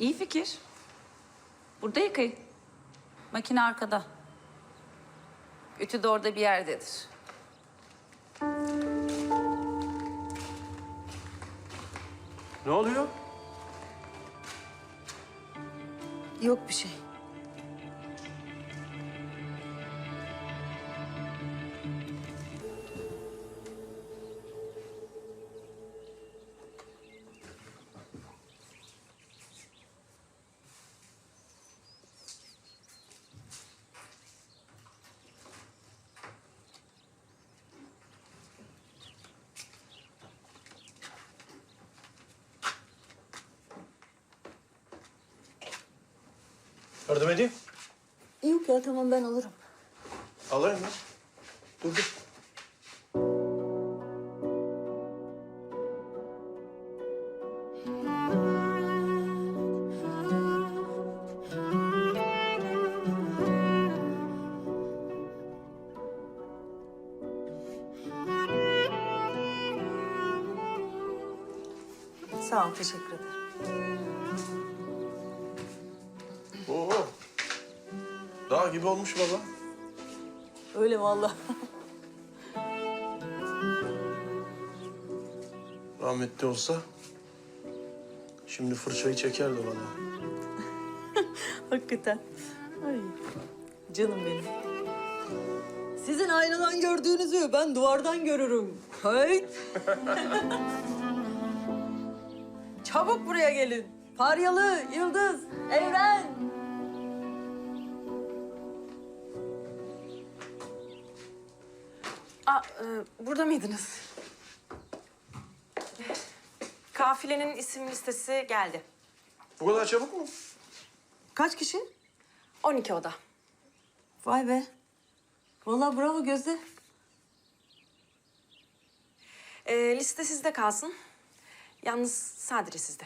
İyi fikir. Burada yıkayın. Makine arkada. Ütü de orada bir yerdedir. Ne oluyor? Yok bir şey. Yardım edeyim. Yok ya tamam ben alırım. Alayım ya. Dur dur. Sağ ol teşekkür ederim. Oo. Dağ gibi olmuş baba. Öyle vallahi. Rahmetli olsa şimdi fırçayı çekerdi bana. Hakikaten. Ay canım benim. Sizin aynadan gördüğünüzü ben duvardan görürüm. Hay. Çabuk buraya gelin. Faryalı, Yıldız, Evren. Aa, e, burada mıydınız? Kafilenin isim listesi geldi. Bu kadar çabuk mu? Kaç kişi? 12 oda. Vay be. Vallahi bravo Gözde. E, liste sizde kalsın. Yalnız sadece sizde.